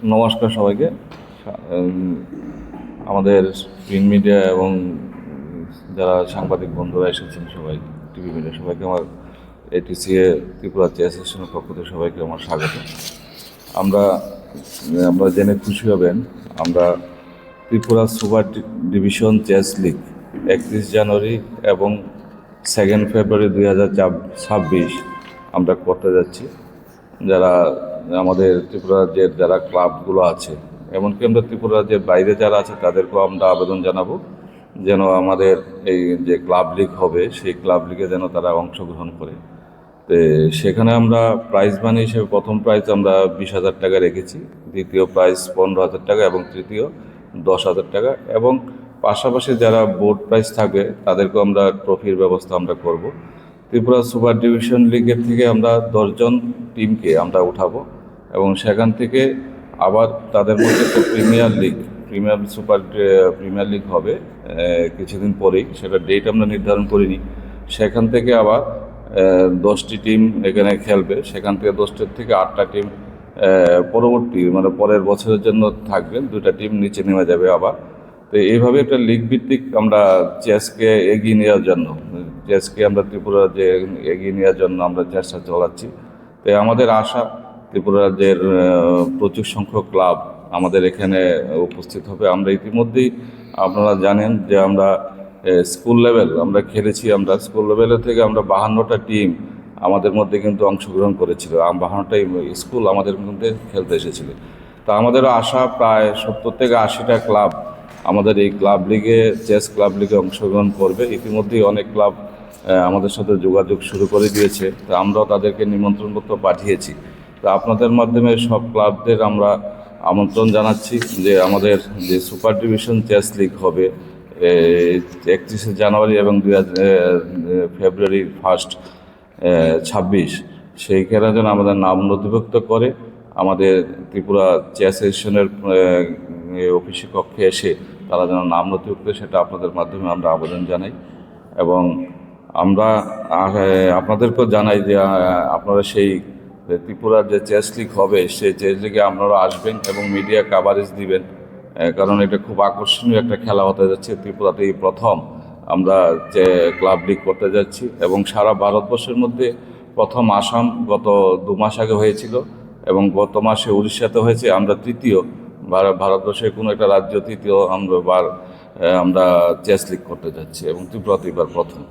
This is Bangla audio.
নমস্কার সবাইকে। আমাদের প্রিন্ট মিডিয়া এবং যারা সাংবাদিক বন্ধুরা এসেছেন সবাই, টিভি মিডিয়া, সবাইকে আমার এটিসিএ ত্রিপুরা চেস অ্যাসোসিয়েশনের পক্ষ থেকে সবাইকে আমার স্বাগত। আমরা আমরা জেনে খুশি হবেন, আমরা Tripura super division chess league একত্রিশ জানুয়ারি এবং সেকেন্ড ফেব্রুয়ারি দুই হাজার ছাব্বিশ আমরা করতে যাচ্ছি। যারা আমাদের ত্রিপুরা রাজ্যের যারা ক্লাবগুলো আছে, এমনকি আমরা ত্রিপুরা রাজ্যের বাইরে যারা আছে, তাদেরকেও আমরা আবেদন জানাব যেন আমাদের এই যে ক্লাব লিগ হবে, সেই ক্লাব লিগে যেন তারা অংশগ্রহণ করে। তো সেখানে আমরা প্রাইজ মানি হিসেবে প্রথম প্রাইজ আমরা বিশ হাজার টাকা রেখেছি, দ্বিতীয় প্রাইজ পনেরো হাজার টাকা এবং তৃতীয় দশ হাজার টাকা এবং পাশাপাশি যারা বোর্ড প্রাইজ থাকবে, তাদেরকেও আমরা ট্রফির ব্যবস্থা আমরা করব। ত্রিপুরা সুপার ডিভিশন লিগের থেকে আমরা দশজন টিমকে আমরা উঠাবো। এবং সেখান থেকে আবার তাদের মধ্যে একটা premier league, premier super premier league হবে কিছুদিন পরেই, সেটা ডেট আমরা নির্ধারণ করিনি। সেখান থেকে আবার দশটি টিম এখানে খেলবে, সেখান থেকে দশটির থেকে আটটা টিম পরবর্তী মানে পরের বছরের জন্য থাকবে দুটা টিম নিচে নেমে যাবে আবার। তো এইভাবে একটা লিগ ভিত্তিক আমরা চেসকে এগিয়ে নেওয়ার জন্য চেসকে আমরা ত্রিপুরা যে এগিয়ে নেওয়ার জন্য আমরা চেষ্টা চালাচ্ছি। তো আমাদের আশা ত্রিপুরা রাজ্যের প্রচুর সংখ্যক ক্লাব আমাদের এখানে উপস্থিত হবে। আমরা ইতিমধ্যেই, আপনারা জানেন যে আমরা স্কুল লেভেল, আমরা খেলেছি আমরা স্কুল লেভেলের থেকে আমরা বাহান্নটা টিম আমাদের মধ্যে কিন্তু অংশগ্রহণ করেছিল। বাহান্নটাই স্কুল আমাদের মধ্যে খেলতে এসেছিল। তা আমাদের আশা প্রায় সত্তর থেকে আশিটা ক্লাব আমাদের এই ক্লাব লিগে, চেস ক্লাব লিগে অংশগ্রহণ করবে। ইতিমধ্যেই অনেক ক্লাব আমাদের সাথে যোগাযোগ শুরু করে দিয়েছে। তো আমরাও তাদেরকে নিমন্ত্রণপত্র পাঠিয়েছি। তো আপনাদের মাধ্যমে সব ক্লাবদের আমরা আমন্ত্রণ জানাচ্ছি যে আমাদের যে সুপার ডিভিশন চেস লিগ হবে একত্রিশে জানুয়ারি এবং দুই ফেব্রুয়ারি ফার্স্ট ছাব্বিশ। সেই যেন আমাদের নাম নথিভুক্ত করে আমাদের ত্রিপুরা চেস অ্যাসোসিয়েশনের অফিসে কক্ষে এসে তারা যেন নাম নথিভুক্ত সেটা আপনাদের মাধ্যমে আমরা আবেদন জানাই এবং আমরা আপনাদেরকেও জানাই যে আপনারা সেই ত্রিপুরার যে চেস লিগ হবে, সেই চেস লিগে আপনারা আসবেন এবং মিডিয়া কাভারেজ দিবেন। কারণ এটা খুব আকর্ষণীয় একটা খেলা হতে যাচ্ছে। ত্রিপুরাতে এই প্রথম আমরা যে ক্লাব লিগ করতে যাচ্ছি এবং সারা ভারতবর্ষের মধ্যে প্রথম আসাম গত দু মাস আগে হয়েছিল এবং গত মাসে উড়িষ্যাতে হয়েছে। আমরা তৃতীয়। ভার- ভারতবর্ষের কোনো একটা রাজ্য তৃতীয় আমরা আমরা চেস লিগ করতে যাচ্ছি এবং ত্রিপুরাতে এবার প্রথম।